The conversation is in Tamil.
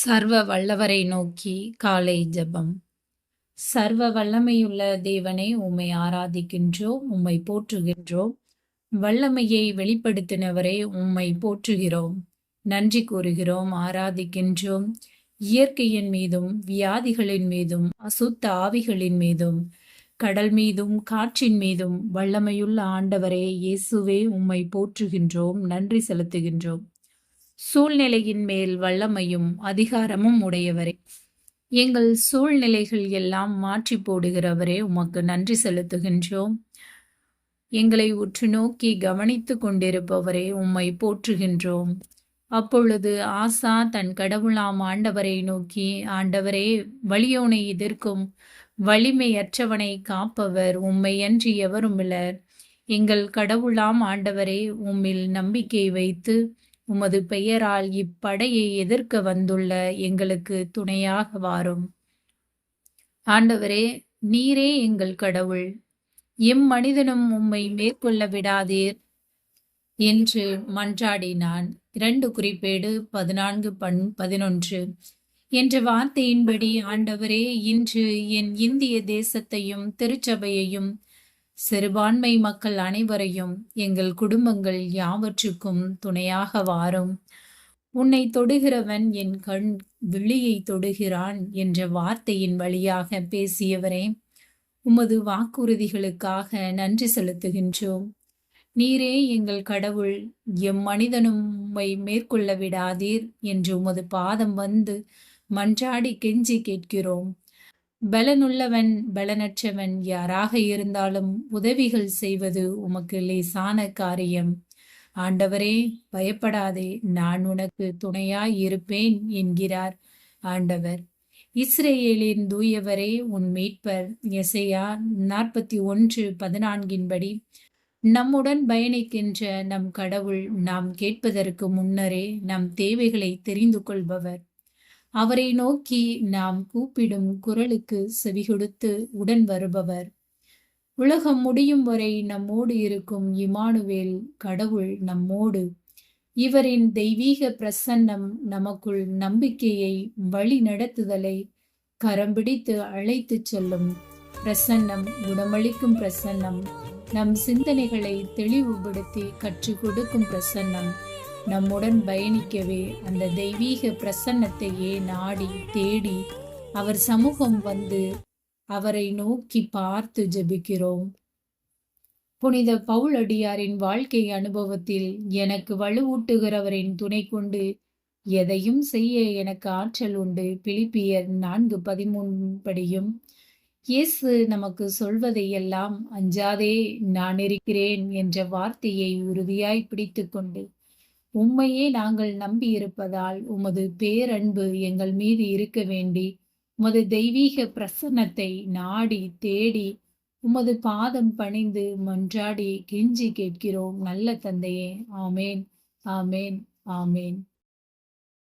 சர்வ வல்லவரை நோக்கி காலை ஜெபம். சர்வ வல்லமையுள்ள தேவனை உம்மை ஆராதிக்கின்றோம் உம்மை போற்றுகின்றோம். வல்லமையை வெளிப்படுத்தினவரை உம்மை போற்றுகிறோம். நன்றி கூறுகிறோம் ஆராதிக்கின்றோம். இயற்கையின் மீதும் வியாதிகளின் மீதும் அசுத்த ஆவிகளின் மீதும் கடல் மீதும் காற்றின் மீதும் வல்லமையுள்ள ஆண்டவரே இயேசுவே உம்மை போற்றுகின்றோம் நன்றி செலுத்துகின்றோம். சூழ்நிலையின் மேல் வல்லமையும் அதிகாரமும் உடையவரே. எங்கள் சூழ்நிலைகள் எல்லாம் மாற்றி போடுகிறவரே உமக்கு நன்றி செலுத்துகின்றோம். எங்களை உற்று நோக்கி கவனித்து கொண்டிருப்பவரே உம்மை போற்றுகின்றோம். அப்பொழுது ஆசா தன் கடவுளாம் ஆண்டவரை நோக்கி ஆண்டவரே வலியோனை எதிர்க்கும் வலிமையற்றவனை காப்பவர் உம்மையன்றி எவருமில்லர் எங்கள் கடவுளாம் ஆண்டவரே உம்மில் நம்பிக்கை வைத்து உமது பெயரால் இப்படையை எதிர்க்க வந்துள்ள எங்களுக்கு துணையாக வாரும். ஆண்டவரே நீரே எங்கள் கடவுள். எம் மனிதனும் உம்மை மேற்கொள்ள விடாதீர் என்று மன்றாடினான். இரண்டு குறிப்பேடு பதினான்கு பன் பதினொன்று. என்ற வார்த்தையின்படி ஆண்டவரே இன்று என் இந்திய தேசத்தையும் திருச்சபையையும் சிறுபான்மை மக்கள் அனைவரையும் எங்கள் குடும்பங்கள் யாவற்றுக்கும் துணையாக வாரும். உன்னை தொடுகிறவன் என் கண் விழியை தொடுகிறான் என்ற வார்த்தையின் வழியாக பேசியவரே உமது வாக்குறுதிகளுக்காக நன்றி செலுத்துகின்றோம். நீரே எங்கள் கடவுள் எம் மனிதனும் உம்மை மேற்கொள்ள விடாதீர் என்று உமது பாதம் வந்து மன்றாடி கெஞ்சி கேட்கிறோம். பலனுள்ளவன் பலனற்றவன் யாராக இருந்தாலும் உதவிகள் செய்வது உமக்கு லேசான காரியம். ஆண்டவரே பயப்படாதே நான் உனக்கு துணையாய் இருப்பேன் என்கிறார் ஆண்டவர். இஸ்ரேலின் தூயவரே உன் மீட்பர் எசையா நாற்பத்தி ஒன்று பதினான்கின்படி நம்முடன் பயணிக்கின்ற நம் கடவுள் நாம் கேட்பதற்கு முன்னரே நம் தேவைகளை தெரிந்து கொள்பவர். அவரை நோக்கி நாம் கூப்பிடும் குரலுக்கு செவிகொடுத்து உடன் வருபவர். உலகம் முடியும் வரை நம்மோடு இருக்கும் இமானுவேல் கடவுள் நம்மோடு. இவரின் தெய்வீக பிரசன்னம் நமக்குள் நம்பிக்கையை வழி நடத்துதலை கரம் பிடித்து அழைத்து செல்லும் பிரசன்னம் குணமளிக்கும் பிரசன்னம் நம் சிந்தனைகளை தெளிவுபடுத்தி கற்றுக் கொடுக்கும் பிரசன்னம். நம்முடன் பயணிக்கவே அந்த தெய்வீக பிரசன்னத்தையே நாடி தேடி அவர் சமூகம் வந்து அவரை நோக்கி பார்த்து ஜெபிக்கிறோம். புனித பவுலடியாரின் வாழ்க்கை அனுபவத்தில் எனக்கு வலுவூட்டுகிறவரின் துணை கொண்டு எதையும் செய்ய எனக்கு ஆற்றல் உண்டு. பிலிப்பியர் நான்கு பதிமூன்படியும் இயேசு நமக்கு சொல்வதையெல்லாம் அஞ்சாதே நான் இருக்கிறேன் என்ற வார்த்தையை உறுதியாய் பிடித்து கொண்டு உம்மையே நாங்கள் நம்பியிருப்பதால் உமது பேரன்பு எங்கள் மீது இருக்க வேண்டி உமது தெய்வீக பிரசன்னத்தை நாடி தேடி உமது பாதம் பணிந்து மன்றாடி கெஞ்சி கேட்கிறோம் நல்ல தந்தையே. ஆமேன். ஆமேன். ஆமேன்.